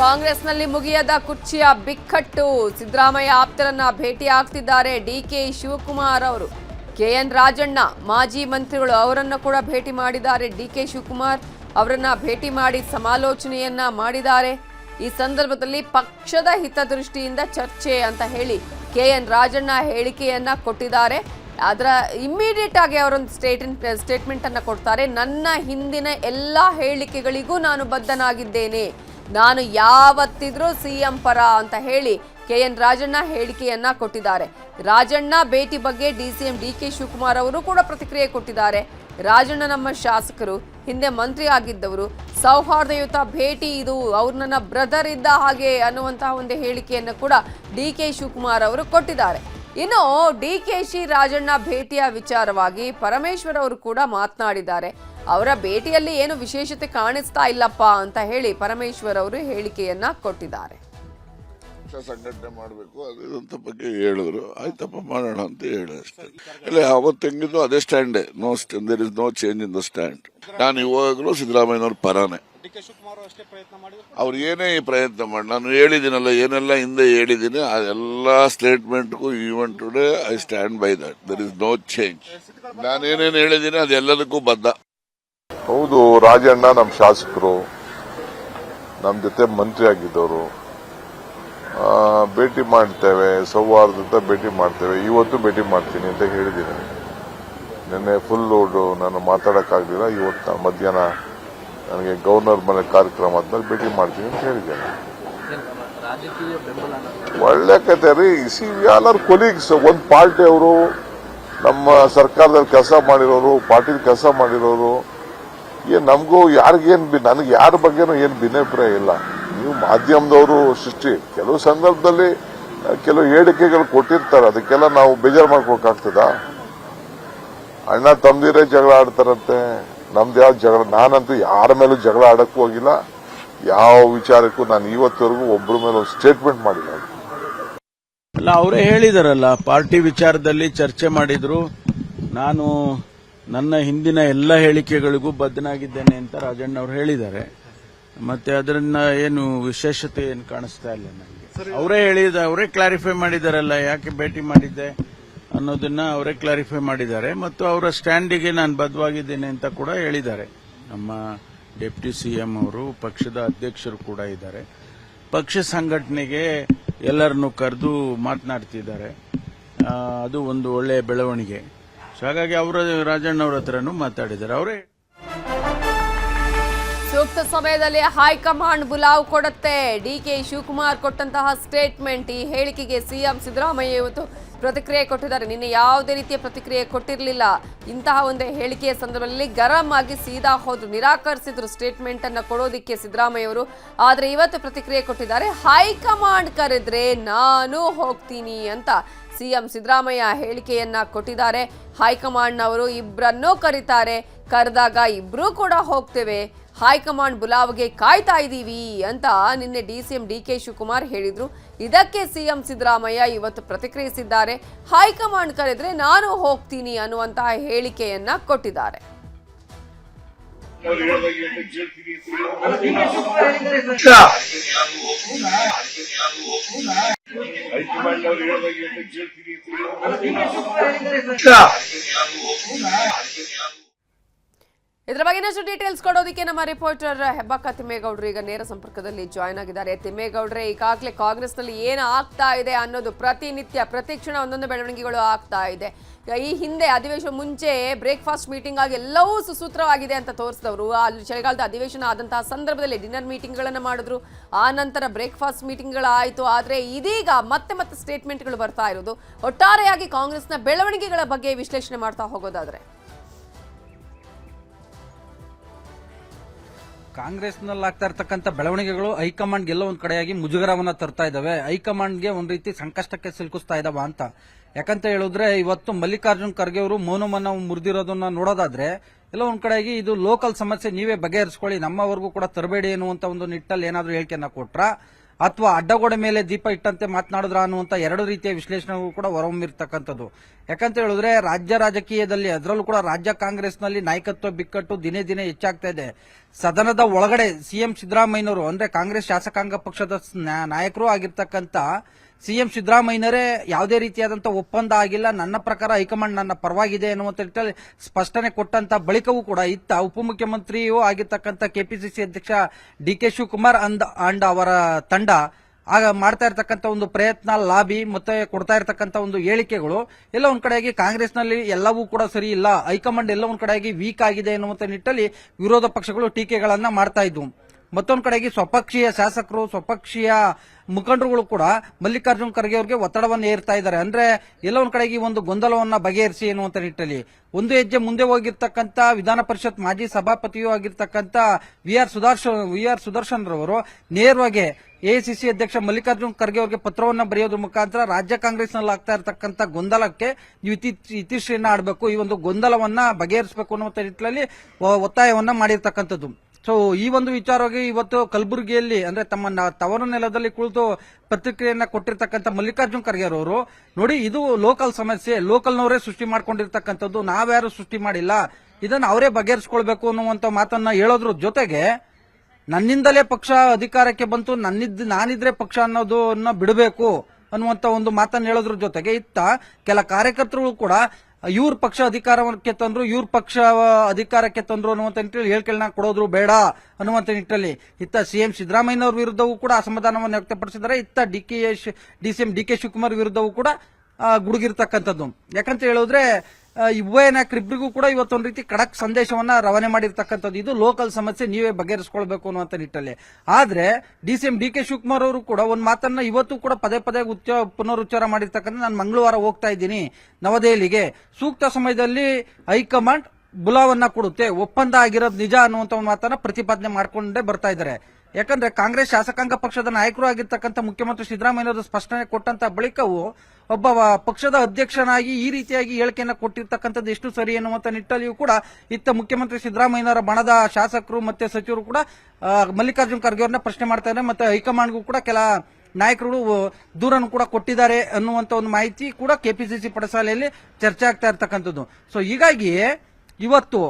ಕಾಂಗ್ರೆಸ್ನಲ್ಲಿ ಮುಗಿಯದ ಕುರ್ಚಿಯ ಬಿಕ್ಕಟ್ಟು. ಸಿದ್ದರಾಮಯ್ಯ ಆಪ್ತರನ್ನ ಭೇಟಿ ಆಗ್ತಿದ್ದಾರೆ ಡಿಕೆ ಶಿವಕುಮಾರ್ ಅವರು. ಕೆಎನ್ ರಾಜಣ್ಣ, ಮಾಜಿ ಮಂತ್ರಿಗಳು ಅವರನ್ನು ಕೂಡ ಭೇಟಿ ಮಾಡಿದ್ದಾರೆ. ಡಿಕೆ ಶಿವಕುಮಾರ್ ಅವರನ್ನ ಭೇಟಿ ಮಾಡಿ ಸಮಾಲೋಚನೆಯನ್ನ ಮಾಡಿದ್ದಾರೆ. ಈ ಸಂದರ್ಭದಲ್ಲಿ ಪಕ್ಷದ ಹಿತದೃಷ್ಟಿಯಿಂದ ಚರ್ಚೆ ಅಂತ ಹೇಳಿ ಕೆಎನ್ ರಾಜಣ್ಣ ಹೇಳಿಕೆಯನ್ನ ಕೊಟ್ಟಿದ್ದಾರೆ. ಅದರ ಇಮ್ಮಿಡಿಯೇಟ್ ಆಗಿ ಅವರೊಂದು ಸ್ಟೇಟ್ ಸ್ಟೇಟ್ಮೆಂಟ್ ಅನ್ನ ಕೊಡ್ತಾರೆ. ನನ್ನ ಹಿಂದಿನ ಎಲ್ಲ ಹೇಳಿಕೆಗಳಿಗೂ ನಾನು ಬದ್ಧನಾಗಿದ್ದೇನೆ. ನಾನು ಯಾವತ್ತಿದ್ರೂ ಸಿಎಂ ಪರ ಅಂತ ಹೇಳಿ ಕೆ ಎನ್ ರಾಜಣ್ಣ ಹೇಳಿಕೆಯನ್ನ ಕೊಟ್ಟಿದ್ದಾರೆ. ರಾಜಣ್ಣ ಭೇಟಿ ಬಗ್ಗೆ D C M D K Shivakumar ಅವರು ಕೂಡ ಪ್ರತಿಕ್ರಿಯೆ ಕೊಟ್ಟಿದ್ದಾರೆ. ರಾಜಣ್ಣ ನಮ್ಮ ಶಾಸಕರು, ಹಿಂದೆ ಮಂತ್ರಿ ಆಗಿದ್ದವರು, ಸೌಹಾರ್ದಯುತ ಭೇಟಿ ಇದು, ಅವ್ರು ನನ್ನ ಬ್ರದರ್ ಇದ್ದ ಹಾಗೆ ಅನ್ನುವಂತಹ ಒಂದು ಹೇಳಿಕೆಯನ್ನು ಕೂಡ ಡಿ ಕೆ ಶಿವಕುಮಾರ್ ಅವರು ಕೊಟ್ಟಿದ್ದಾರೆ. ಇನ್ನು ಡಿ ಕೆ ಶಿ ರಾಜಣ್ಣ ಭೇಟಿಯ ವಿಚಾರವಾಗಿ ಪರಮೇಶ್ವರ್ ಅವರು ಕೂಡ ಮಾತನಾಡಿದ್ದಾರೆ. ಅವರ ಭೇಟಿಯಲ್ಲಿ ಏನು ವಿಶೇಷತೆ ಕಾಣಿಸ್ತಾ ಇಲ್ಲಪ್ಪ ಅಂತ ಹೇಳಿ ಪರಮೇಶ್ವರ್ ಅವರು ಹೇಳಿಕೆಯನ್ನ ಕೊಟ್ಟಿದ್ದಾರೆ. ಸಂಘಟನೆ ಮಾಡಬೇಕು, ಅದು ಇದು ಬಗ್ಗೆ ಹೇಳಿದ್ರು. ಆಯ್ತಪ್ಪ, ಮಾಡೋಣ ಅಂತ ಹೇಳಿ ಅಷ್ಟೇ. ಇಲ್ಲ ಅವತ್ತು ಹೆಂಗಿದ್ದು ಅದೇ ಸ್ಟ್ಯಾಂಡೇ no there is no change in the stand ನಾನು ಇವಾಗಲೂ ಸಿದ್ದರಾಮಯ್ಯನವ್ರ ಪರಾನೆ. ಅವ್ರು ಏನೇ ಈ ಪ್ರಯತ್ನ ಮಾಡಿ, ನಾನು ಹೇಳಿದ್ದೀನಲ್ಲ, ಏನೆಲ್ಲ ಹಿಂದೆ ಹೇಳಿದ್ದೀನಿ ಅದೆಲ್ಲ ಸ್ಟೇಟ್ಮೆಂಟ್ಗೂ even today I stand by that there is no change ನಾನು ಏನೇನು ಹೇಳಿದ್ದೀನಿ, ಅದೆಲ್ಲದಕ್ಕೂ ಬದ್ಧ. ಹೌದು, ರಾಜಣ್ಣ ನಮ್ಮ ಶಾಸಕರು ನಮ್ಮ ಜೊತೆ ಮಂತ್ರಿ ಆಗಿದ್ದವರು ಭೇಟಿ ಮಾಡ್ತೇವೆ ಸೌಹಾರ್ದಂತ ಭೇಟಿ ಮಾಡ್ತೇವೆ. ಇವತ್ತು ಭೇಟಿ ಮಾಡ್ತೀನಿ ಅಂತ ಹೇಳಿದ್ದೀನಿ. ನಿನ್ನೆ ಫುಲ್ ಲೋಡು ನಾನು ಮಾತಾಡೋಕ್ಕಾಗಲಿಲ್ಲ. ಇವತ್ತು ನಾನು ಮಧ್ಯಾಹ್ನ ನನಗೆ ಗವರ್ನರ್ ಮನೆ ಕಾರ್ಯಕ್ರಮ ಆದ್ಮೇಲೆ ಭೇಟಿ ಮಾಡ್ತೀನಿ ಅಂತ ಹೇಳಿದ್ದೇನೆ. ಒಳ್ಳೆ ಕತೆ ರೀ. ಸಿ ಆರ್ ಕೊಲೀಗ್ಸ್ ಒಂದು ಪಾರ್ಟಿ ಅವರು ನಮ್ಮ ಸರ್ಕಾರದಲ್ಲಿ ಕೆಲಸ ಮಾಡಿರೋರು, ಪಾರ್ಟಿಲಿ ಕೆಲಸ ಮಾಡಿರೋರು ಏನ್ ನಮಗೂ ಯಾರಿಗೇನ್ ನನಗೆ ಯಾರ ಬಗ್ಗೆನೂ ಏನು ಭಿನ್ನಾಭಿಪ್ರಾಯ ಇಲ್ಲ. ನೀವು ಮಾಧ್ಯಮದವರು ಸೃಷ್ಟಿ. ಕೆಲವು ಸಂದರ್ಭದಲ್ಲಿ ಕೆಲವು ಹೇಳಿಕೆಗಳು ಕೊಟ್ಟಿರ್ತಾರೆ. ಅದಕ್ಕೆಲ್ಲ ನಾವು ಬೇಜಾರು ಮಾಡ್ಕೋಕಾಗ್ತದ ಅಣ್ಣ ತಮ್ಮದಿರೇ ಜಗಳ ಆಡ್ತಾರಂತೆ. ನಮ್ದು ಯಾವ ಜಗಳ ನಾನಂತೂ ಯಾರ ಮೇಲೂ ಜಗಳ ಆಡಕ್ಕೂ ಹೋಗಿಲ್ಲ. ಯಾವ ವಿಚಾರಕ್ಕೂ ನಾನು ಇವತ್ತವರೆಗೂ ಒಬ್ಬರ ಮೇಲೆ ಒಂದು ಸ್ಟೇಟ್ಮೆಂಟ್ ಮಾಡಿಲ್ಲ. ಅಲ್ಲ, ಅವರೇ ಹೇಳಿದಾರಲ್ಲ, ಪಾರ್ಟಿ ವಿಚಾರದಲ್ಲಿ ಚರ್ಚೆ ಮಾಡಿದ್ರು. ನಾನು ನನ್ನ ಹಿಂದಿನ ಎಲ್ಲ ಹೇಳಿಕೆಗಳಿಗೂ ಬದ್ಧನಾಗಿದ್ದೇನೆ ಅಂತ ರಾಜಣ್ಣ ಅವರು ಹೇಳಿದ್ದಾರೆ. ಮತ್ತೆ ಅದರಿಂದ ಏನು ವಿಶೇಷತೆ ಏನು ಕಾಣಿಸ್ತಾ ಇಲ್ಲ ನನಗೆ. ಅವರೇ ಹೇಳಿದ ಅವರೇ ಕ್ಲಾರಿಫೈ ಮಾಡಿದಾರಲ್ಲ ಯಾಕೆ ಭೇಟಿ ಮಾಡಿದ್ದೆ ಅನ್ನೋದನ್ನ ಅವರೇ ಕ್ಲಾರಿಫೈ ಮಾಡಿದ್ದಾರೆ. ಮತ್ತು ಅವರ ಸ್ಟ್ಯಾಂಡಿಗೆ ನಾನು ಬದ್ಧವಾಗಿದ್ದೇನೆ ಅಂತ ಕೂಡ ಹೇಳಿದ್ದಾರೆ. ನಮ್ಮ ಡೆಪ್ಟಿ ಸಿಎಂ ಅವರು ಪಕ್ಷದ ಅಧ್ಯಕ್ಷರು ಕೂಡ ಇದ್ದಾರೆ. ಪಕ್ಷ ಸಂಘಟನೆಗೆ ಎಲ್ಲರನ್ನು ಕರೆದು ಮಾತನಾಡ್ತಿದ್ದಾರೆ. ಅದು ಒಂದು ಒಳ್ಳೆಯ ಬೆಳವಣಿಗೆ. ಸೊ ಹಾಗಾಗಿ ಅವರ ರಾಜಣ್ಣ ಅವರ ಹತ್ರನೂ ಮಾತಾಡಿದ್ದಾರೆ. ಅವರೇ. ಸೂಕ್ತ ಸಮಯದಲ್ಲಿ ಹೈಕಮಾಂಡ್ ಬುಲಾವ್ ಕೊಡುತ್ತೆ. ಡಿಕೆ ಶಿವಕುಮಾರ್ ಕೊಟ್ಟಂತಹ ಸ್ಟೇಟ್ಮೆಂಟ್ ಈ ಹೇಳಿಕೆಗೆ ಸಿಎಂ ಸಿದ್ದರಾಮಯ್ಯ ಇವತ್ತು ಪ್ರತಿಕ್ರಿಯೆ ಕೊಟ್ಟಿದ್ದಾರೆ. ನಿನ್ನೆ ಯಾವುದೇ ರೀತಿಯ ಪ್ರತಿಕ್ರಿಯೆ ಕೊಟ್ಟಿರಲಿಲ್ಲ. ಇಂತಹ ಒಂದು ಹೇಳಿಕೆಯ ಸಂದರ್ಭದಲ್ಲಿ ಗರಂ ಆಗಿ ಸೀದಾ ಹೋದ್ರು. ನಿರಾಕರಿಸಿದ್ರು ಸ್ಟೇಟ್ಮೆಂಟ್ ಅನ್ನು ಕೊಡೋದಿಕ್ಕೆ ಸಿದ್ದರಾಮಯ್ಯ ಅವರು. ಆದ್ರೆ ಇವತ್ತು ಪ್ರತಿಕ್ರಿಯೆ ಕೊಟ್ಟಿದ್ದಾರೆ. ಹೈಕಮಾಂಡ್ ಕರೆದ್ರೆ ನಾನು ಹೋಗ್ತೀನಿ ಅಂತ ಸಿಎಂ ಸಿದ್ದರಾಮಯ್ಯ ಹೇಳಿಕೆಯನ್ನ ಕೊಟ್ಟಿದ್ದಾರೆ. ಹೈಕಮಾಂಡ್ನವರು ಇಬ್ಬರನ್ನೂ ಕರೀತಾರೆ. ಕರೆದಾಗ ಇಬ್ರು ಕೂಡ ಹೋಗ್ತೇವೆ. ಹೈಕಮಾಂಡ್ ಬುಲಾವ್ಗೆ ಕಾಯ್ತಾ ಇದ್ದೀವಿ ಅಂತ ನಿನ್ನೆ D C M D K Shivakumar ಹೇಳಿದ್ರು. ಇದಕ್ಕೆ ಸಿಎಂ ಸಿದ್ದರಾಮಯ್ಯ ಇವತ್ತು ಪ್ರತಿಕ್ರಿಯಿಸಿದ್ದಾರೆ. ಹೈಕಮಾಂಡ್ ಕರೆದ್ರೆ ನಾನು ಹೋಗ್ತೀನಿ ಅನ್ನುವಂತಹ ಹೇಳಿಕೆಯನ್ನ ಕೊಟ್ಟಿದ್ದಾರೆ. ಹೈಕಮಾಂಡ್ ಅವ್ರು ಹೇಳಿದಾಗ ಎಷ್ಟು ಕೇಳ್ತೀರಿ ಇದರ ಬಗ್ಗೆ ಇನ್ನಷ್ಟು ಡೀಟೇಲ್ಸ್ ಕೊಡೋದಕ್ಕೆ ನಮ್ಮ ರಿಪೋರ್ಟರ್ ಹೆಬ್ಬಕ್ಕ ತಿಮ್ಮೇಗೌಡರು ಈಗ ನೇರ ಸಂಪರ್ಕದಲ್ಲಿ ಜಾಯ್ನ್ ಆಗಿದ್ದಾರೆ. ತಿಮ್ಮೇಗೌಡ್ರೆ, ಈಗಾಗಲೇ ಕಾಂಗ್ರೆಸ್ನಲ್ಲಿ ಏನು ಆಗ್ತಾ ಇದೆ ಅನ್ನೋದು ಪ್ರತಿನಿತ್ಯ ಪ್ರತಿಕ್ಷಣ ಒಂದೊಂದು ಬೆಳವಣಿಗೆಗಳು ಆಗ್ತಾ ಇದೆ. ಈ ಹಿಂದೆ ಅಧಿವೇಶನ ಮುಂಚೆ ಬ್ರೇಕ್ಫಾಸ್ಟ್ ಮೀಟಿಂಗ್ ಆಗಿ ಎಲ್ಲವೂ ಸುಸೂತ್ರವಾಗಿದೆ ಅಂತ ತೋರಿಸಿದವರು. ಅಲ್ಲಿ ಚಳಿಗಾಲದ ಅಧಿವೇಶನ ಆದಂತಹ ಸಂದರ್ಭದಲ್ಲಿ ಡಿನ್ನರ್ ಮೀಟಿಂಗ್ಗಳನ್ನು ಮಾಡಿದ್ರು. ಆ ನಂತರ ಬ್ರೇಕ್ಫಾಸ್ಟ್ ಮೀಟಿಂಗ್ಗಳಾಯಿತು ಆದರೆ ಇದೀಗ ಮತ್ತೆ ಮತ್ತೆ ಸ್ಟೇಟ್ಮೆಂಟ್ಗಳು ಬರ್ತಾ ಇರೋದು. ಒಟ್ಟಾರೆಯಾಗಿ ಕಾಂಗ್ರೆಸ್ನ ಬೆಳವಣಿಗೆಗಳ ಬಗ್ಗೆ ವಿಶ್ಲೇಷಣೆ ಮಾಡ್ತಾ ಹೋಗೋದಾದ್ರೆ. ಕಾಂಗ್ರೆಸ್ನಲ್ಲಿ ಆಗ್ತಾ ಇರ್ತಕ್ಕಂಥ ಬೆಳವಣಿಗೆಗಳು ಹೈಕಮಾಂಡ್ ಎಲ್ಲ ಒಂದು ಕಡೆಯಾಗಿ ಮುಜುಗರವನ್ನ ತರ್ತಾ ಇದ್ದಾವೆ ಹೈಕಮಾಂಡ್ಗೆ ಒಂದು ರೀತಿ ಸಂಕಷ್ಟಕ್ಕೆ ಸಿಲುಕಿಸ್ತಾ ಇದಾವ ಅಂತ. ಯಾಕಂತ ಹೇಳಿದ್ರೆ ಇವತ್ತು ಮಲ್ಲಿಕಾರ್ಜುನ್ ಖರ್ಗೆ ಅವರು ಮೌನವನ್ನ ಮುರಿದಿರೋದನ್ನ ನೋಡೋದಾದ್ರೆ ಎಲ್ಲ ಒಂದ್ ಕಡೆಯಾಗಿ ಇದು ಲೋಕಲ್ ಸಮಸ್ಯೆ ನೀವೇ ಬಗೆಹರಿಸ್ಕೊಳ್ಳಿ, ನಮ್ಮವರೆಗೂ ಕೂಡ ತರಬೇಡಿ ಅನ್ನುವಂತ ಒಂದು ನಿಟ್ಟಲ್ಲಿ ಏನಾದರೂ ಹೇಳಿಕೆಯನ್ನ ಕೊಟ್ರ ಅಥವಾ ಅಡ್ಡಗೋಡೆ ಮೇಲೆ ದೀಪ ಇಟ್ಟಂತೆ ಮಾತನಾಡಿದ್ರ ಅನ್ನುವಂತ ಎರಡು ರೀತಿಯ ವಿಶ್ಲೇಷಣೆಗಳು ಕೂಡ ಹೊರಹೊಮ್ಮಿರ್ತಕ್ಕಂಥದ್ದು. ಯಾಕಂತ ಹೇಳಿದ್ರೆ ರಾಜ್ಯ ರಾಜಕೀಯದಲ್ಲಿ ಅದರಲ್ಲೂ ಕೂಡ ರಾಜ್ಯ ಕಾಂಗ್ರೆಸ್ನಲ್ಲಿ ನಾಯಕತ್ವ ಬಿಕ್ಕಟ್ಟು ದಿನೇ ದಿನೇ ಹೆಚ್ಚಾಗ್ತಾ ಇದೆ. ಸದನದ ಒಳಗಡೆ ಸಿಎಂ ಸಿದ್ದರಾಮಯ್ಯನವರು ಅಂದ್ರೆ ಕಾಂಗ್ರೆಸ್ ಶಾಸಕಾಂಗ ಪಕ್ಷದ ನಾಯಕರು ಆಗಿರ್ತಕ್ಕಂಥ ಸಿಎಂ ಸಿದ್ದರಾಮಯ್ಯನವರೇ ಯಾವುದೇ ರೀತಿಯಾದಂತ ಒಪ್ಪಂದ ಆಗಿಲ್ಲ. ನನ್ನ ಪ್ರಕಾರ ಹೈಕಮಾಂಡ್ ನನ್ನ ಪರವಾಗಿದೆ ಎನ್ನುವಂತ ರೀತಿಯಲ್ಲಿ ಸ್ಪಷ್ಟನೆ ಕೊಟ್ಟಂತ ಬಳಿಕವೂ ಕೂಡ ಇತ್ತ ಉಪಮುಖ್ಯಮಂತ್ರಿಯೂ ಆಗಿರ್ತಕ್ಕಂಥ ಕೆಪಿಸಿಸಿ ಅಧ್ಯಕ್ಷ ಡಿ ಕೆ ಶಿವಕುಮಾರ್ ಅಂದ್, ಅಂಡ್ ಅವರ ತಂಡ ಆಗ ಮಾಡ್ತಾ ಇರತಕ್ಕಂಥ ಒಂದು ಪ್ರಯತ್ನ, ಲಾಬಿ, ಮತ್ತೆ ಕೊಡ್ತಾ ಇರತಕ್ಕಂಥ ಒಂದು ಹೇಳಿಕೆಗಳು ಎಲ್ಲ ಒಂದ್ ಕಡೆಯಾಗಿ ಕಾಂಗ್ರೆಸ್ನಲ್ಲಿ ಎಲ್ಲವೂ ಕೂಡ ಸರಿ ಇಲ್ಲ. ಹೈಕಮಾಂಡ್ ಎಲ್ಲ ಒಂದ್ ಕಡೆಯಾಗಿ ವೀಕ್ ಆಗಿದೆ ಎನ್ನುವಂತ ನಿಟ್ಟಲ್ಲಿ ವಿರೋಧ ಪಕ್ಷಗಳು ಟೀಕೆಗಳನ್ನ ಮಾಡ್ತಾ ಇದ್ವು. ಮತ್ತೊಂದ್ ಕಡೆಗೆ ಸ್ವಪಕ್ಷೀಯ ಶಾಸಕರು, ಸ್ವಪಕ್ಷೀಯ ಮುಖಂಡರುಗಳು ಕೂಡ ಮಲ್ಲಿಕಾರ್ಜುನ್ ಖರ್ಗೆ ಅವರಿಗೆ ಒತ್ತಡವನ್ನು ಏರ್ತಾ ಇದ್ದಾರೆ. ಅಂದ್ರೆ ಎಲ್ಲ ಕಡೆಗೆ ಒಂದು ಗೊಂದಲವನ್ನ ಬಗೆಹರಿಸಿ ಎನ್ನುವಂತ ನಿಟ್ಟಲ್ಲಿ. ಒಂದು ಹೆಜ್ಜೆ ಮುಂದೆ ಹೋಗಿರ್ತಕ್ಕಂತ ವಿಧಾನ ಪರಿಷತ್ ಮಾಜಿ ಸಭಾಪತಿಯೂ ಆಗಿರ್ತಕ್ಕಂಥ V R Sudarshan V R Sudarshan ರವರು ನೇರವಾಗಿ ಎಐಸಿಸಿ ಅಧ್ಯಕ್ಷ ಮಲ್ಲಿಕಾರ್ಜುನ್ ಖರ್ಗೆ ಅವರಿಗೆ ಪತ್ರವನ್ನು ಬರೆಯೋದ್ರ ಮುಖಾಂತರ ರಾಜ್ಯ ಕಾಂಗ್ರೆಸ್ನಲ್ಲಿ ಆಗ್ತಾ ಇರತಕ್ಕಂತ ಗೊಂದಲಕ್ಕೆ ನೀವು ಇತಿ, ಇತಿಶ್ರೀಯನ್ನ ಆಡಬೇಕು, ಈ ಒಂದು ಗೊಂದಲವನ್ನ ಬಗೆಹರಿಸಬೇಕು ಅನ್ನುವಂತ ನಿಟ್ಟಿನಲ್ಲಿ ಒತ್ತಾಯವನ್ನ ಮಾಡಿರ್ತಕ್ಕಂಥದ್ದು. ಸೊ ಈ ಒಂದು ವಿಚಾರವಾಗಿ ಇವತ್ತು ಕಲಬುರಗಿಯಲ್ಲಿ, ಅಂದ್ರೆ ತಮ್ಮ ತವರ ನೆಲದಲ್ಲಿ ಕುಳಿತು ಪ್ರತಿಕ್ರಿಯೆಯನ್ನ ಕೊಟ್ಟಿರ್ತಕ್ಕಂಥ ಮಲ್ಲಿಕಾರ್ಜುನ್ ಖರ್ಗೆ ಅವರು, ನೋಡಿ, ಇದು ಲೋಕಲ್ ಸಮಸ್ಯೆ, ಲೋಕಲ್ನವರೇ ಸೃಷ್ಟಿ ಮಾಡ್ಕೊಂಡಿರ್ತಕ್ಕಂಥದ್ದು, ನಾವ್ಯಾರು ಸೃಷ್ಟಿ ಮಾಡಿಲ್ಲ, ಇದನ್ನು ಅವರೇ ಬಗೆಹರಿಸ್ಕೊಳ್ಬೇಕು ಅನ್ನುವಂತ ಮಾತನ್ನ ಹೇಳೋದ್ರ ಜೊತೆಗೆ, ನನ್ನಿಂದಲೇ ಪಕ್ಷ ಅಧಿಕಾರಕ್ಕೆ ಬಂತು ನನ್ನಿದ್ದು ನಾನಿದ್ರೆ ಪಕ್ಷ ಅನ್ನೋದನ್ನ ಬಿಡಬೇಕು ಅನ್ನುವಂತ ಒಂದು ಮಾತನ್ನ ಹೇಳೋದ್ರ ಜೊತೆಗೆ ಇತ್ತ ಕೆಲ ಕಾರ್ಯಕರ್ತರು ಕೂಡ ಇವ್ರ ಪಕ್ಷ ಅಧಿಕಾರಕ್ಕೆ ತಂದ್ರು, ಇವ್ರ ಪಕ್ಷ ಅಧಿಕಾರಕ್ಕೆ ತಂದ್ರು ಅನ್ನುವಂತ ನಿಟ್ಟಿನಲ್ಲಿ ಹೇಳಿಕೆಗಳನ್ನ ಕೊಡೋದ್ರು ಬೇಡ ಅನ್ನುವಂತ ನಿಟ್ಟಿನಲ್ಲಿ ಇತ್ತ ಸಿಎಂ ಸಿದ್ದರಾಮಯ್ಯನವ್ರ ವಿರುದ್ಧವೂ ಕೂಡ ಅಸಮಾಧಾನವನ್ನು ವ್ಯಕ್ತಪಡಿಸಿದ್ದಾರೆ. ಇತ್ತ D K D C M D K Shivakumar ವಿರುದ್ಧವೂ ಕೂಡ ಗುಡುಗಿರ್ತಕ್ಕಂಥದ್ದು. ಯಾಕಂತ ಹೇಳಿದ್ರೆ ಉಭಯ ನಾಯಕರಿಬ್ಬರಿಗೂ ಕೂಡ ಇವತ್ತೊಂದು ರೀತಿ ಖಡಕ್ ಸಂದೇಶವನ್ನ ರವಾನೆ ಮಾಡಿರ್ತಕ್ಕಂಥದ್ದು. ಇದು ಲೋಕಲ್ ಸಮಸ್ಯೆ, ನೀವೇ ಬಗೆಹರಿಸಿಕೊಳ್ಬೇಕು ಅನ್ನುವಂತ ನಿಟ್ಟಲ್ಲಿ. ಆದ್ರೆ, D C M D K Shivakumar ಅವರು ಕೂಡ ಒಂದು ಮಾತನ್ನ ಇವತ್ತು ಕೂಡ ಪದೇ ಪದೇ ಪುನರುಚ್ಚಾರ ಮಾಡಿರ್ತಕ್ಕಂಥ ನಾನು ಮಂಗಳವಾರ ಹೋಗ್ತಾ ಇದ್ದೀನಿ ನವದೆಹಲಿಗೆ. ಸೂಕ್ತ ಸಮಯದಲ್ಲಿ ಹೈಕಮಾಂಡ್ ಬುಲಾವನ್ನ ಕೊಡುತ್ತೆ. ಒಪ್ಪಂದ ಆಗಿರೋದು ನಿಜ ಅನ್ನುವಂತ ಒಂದು ಮಾತನ್ನ ಪ್ರತಿಪಾದನೆ ಮಾಡಿಕೊಂಡೇ ಬರ್ತಾ ಇದ್ದಾರೆ. ಯಾಕಂದ್ರೆ ಕಾಂಗ್ರೆಸ್ ಶಾಸಕಾಂಗ ಪಕ್ಷದ ನಾಯಕರು ಆಗಿರ್ತಕ್ಕಂಥ ಮುಖ್ಯಮಂತ್ರಿ ಸಿದ್ದರಾಮಯ್ಯನವರು ಸ್ಪಷ್ಟನೆ ಕೊಟ್ಟಂತ ಬಳಿಕವೂ ಒಬ್ಬ ಪಕ್ಷದ ಅಧ್ಯಕ್ಷನಾಗಿ ಈ ರೀತಿಯಾಗಿ ಹೇಳಿಕೆಯನ್ನು ಕೊಟ್ಟಿರ್ತಕ್ಕಂಥದ್ದು ಎಷ್ಟು ಸರಿ ಎನ್ನುವಂತ ನಿಟ್ಟಲ್ಲಿಯೂ ಕೂಡ ಇತ್ತ ಮುಖ್ಯಮಂತ್ರಿ ಸಿದ್ದರಾಮಯ್ಯನವರ ಬಣದ ಶಾಸಕರು ಮತ್ತೆ ಸಚಿವರು ಕೂಡ ಮಲ್ಲಿಕಾರ್ಜುನ್ ಖರ್ಗೆ ಅವ್ರನ್ನ ಪ್ರಶ್ನೆ ಮಾಡ್ತಾರೆ ಮತ್ತೆ ಹೈಕಮಾಂಡ್ಗೂ ಕೂಡ ಕೆಲ ನಾಯಕರು ದೂರನ್ನು ಕೂಡ ಕೊಟ್ಟಿದ್ದಾರೆ ಅನ್ನುವಂತ ಒಂದು ಮಾಹಿತಿ ಕೂಡ ಕೆಪಿಸಿಸಿ ಪಡಸಾಲೆಯಲ್ಲಿ ಚರ್ಚೆ ಆಗ್ತಾ ಇರ್ತಕ್ಕಂಥದ್ದು. ಸೊ ಹೀಗಾಗಿ ಇವತ್ತು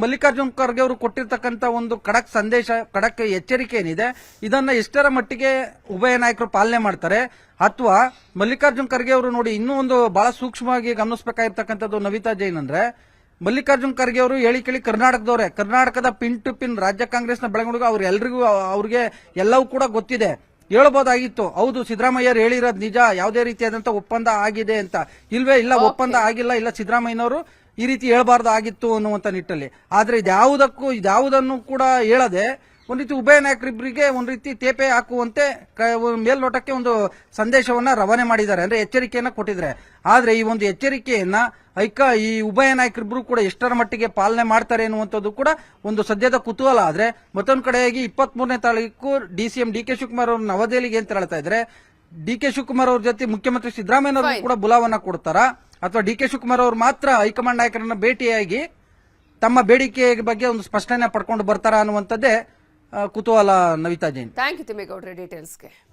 ಮಲ್ಲಿಕಾರ್ಜುನ್ ಖರ್ಗೆ ಅವರು ಕೊಟ್ಟಿರ್ತಕ್ಕಂಥ ಒಂದು ಖಡಕ್ ಸಂದೇಶ ಖಡಕ್ ಎಚ್ಚರಿಕೆ ಏನಿದೆ ಇದನ್ನ ಎಷ್ಟರ ಮಟ್ಟಿಗೆ ಉಭಯ ನಾಯಕರು ಪಾಲನೆ ಮಾಡ್ತಾರೆ ಅಥವಾ ಮಲ್ಲಿಕಾರ್ಜುನ್ ಖರ್ಗೆ ಅವರು ನೋಡಿ ಇನ್ನೂ ಒಂದು ಬಹಳ ಸೂಕ್ಷ್ಮವಾಗಿ ಗಮನಿಸಬೇಕಾಗಿರ್ತಕ್ಕಂಥದ್ದು ನವಿತಾ ಜೈನ್ ಅಂದ್ರೆ ಮಲ್ಲಿಕಾರ್ಜುನ್ ಖರ್ಗೆ ಅವರು ಹೇಳಿ ಕೇಳಿ ಕರ್ನಾಟಕದವರೇ ಕರ್ನಾಟಕದ ಪಿನ್ ಟು ಪಿನ್ ರಾಜ್ಯ ಕಾಂಗ್ರೆಸ್ನ ಬೆಳವಣಿಗೆ ಅವ್ರು ಎಲ್ರಿಗೂ ಅವ್ರಿಗೆ ಎಲ್ಲವೂ ಕೂಡ ಗೊತ್ತಿದೆ. ಹೇಳ್ಬೋದಾಗಿತ್ತು ಹೌದು ಸಿದ್ದರಾಮಯ್ಯರು ಹೇಳಿರೋದು ನಿಜ ಯಾವುದೇ ರೀತಿಯಾದಂತ ಒಪ್ಪಂದ ಆಗಿದೆ ಅಂತ. ಇಲ್ವೇ ಇಲ್ಲ ಒಪ್ಪಂದ ಆಗಿಲ್ಲ ಇಲ್ಲ ಸಿದ್ದರಾಮಯ್ಯನವರು ಈ ರೀತಿ ಹೇಳಬಾರ್ದು ಆಗಿತ್ತು ಅನ್ನುವಂತ ನಿಟ್ಟಲ್ಲಿ. ಆದ್ರೆ ಇದ್ಯಾವುದಕ್ಕೂ, ಇದ್ಯಾವುದನ್ನು ಕೂಡ ಹೇಳದೆ ಒಂದು ರೀತಿ ಉಭಯ ನಾಯಕರಿಬ್ಬರಿಗೆ ಒಂದು ರೀತಿ ತೇಪೆ ಹಾಕುವಂತೆ ಮೇಲ್ನೋಟಕ್ಕೆ ಒಂದು ಸಂದೇಶವನ್ನ ರವಾನೆ ಮಾಡಿದ್ದಾರೆ, ಅಂದ್ರೆ ಎಚ್ಚರಿಕೆಯನ್ನ ಕೊಟ್ಟಿದ್ದಾರೆ. ಆದರೆ ಈ ಒಂದು ಎಚ್ಚರಿಕೆಯನ್ನ ಐಕ, ಈ ಉಭಯ ನಾಯಕರಿಬ್ರು ಕೂಡ ಎಷ್ಟರ ಮಟ್ಟಿಗೆ ಪಾಲನೆ ಮಾಡ್ತಾರೆ ಎನ್ನುವಂಥದ್ದು ಕೂಡ ಒಂದು ಸದ್ಯದ ಕುತೂಹಲ. ಆದರೆ ಮತ್ತೊಂದು ಕಡೆಯಾಗಿ ಇಪ್ಪತ್ತ್ ಮೂರನೇ ತಾರೀಕು D C M D K Shivakumar ಅವರು ನವದೆಹಲಿಗೆ ಅಂತ ಹೇಳ್ತಾ ಇದ್ರೆ ಡಿ ಕೆ ಶಿವಕುಮಾರ್ ಅವ್ರ ಜೊತೆ ಮುಖ್ಯಮಂತ್ರಿ ಸಿದ್ದರಾಮಯ್ಯ ಕೂಡ ಬುಲಾವನ್ನ ಕೊಡ್ತಾರ. ಅಥವಾ ಡಿ ಕೆ ಶಿವಕುಮಾರ್ ಅವರು ಮಾತ್ರ ಹೈಕಮಾಂಡ್ ನಾಯಕರನ್ನ ಭೇಟಿಯಾಗಿ ತಮ್ಮ ಬೇಡಿಕೆ ಬಗ್ಗೆ ಒಂದು ಸ್ಪಷ್ಟನೆ ಪಡ್ಕೊಂಡು ಬರ್ತಾರ ಅನ್ನುವಂಥದ್ದೇ ಕುತೂಹಲ ನವಿತಾ ಜೈನ್. ಥ್ಯಾಂಕ್ ಯು ತಿಮ್ಮೇಗೌಡ್ರೆ ಡೀಟೇಲ್ಸ್ಗೆ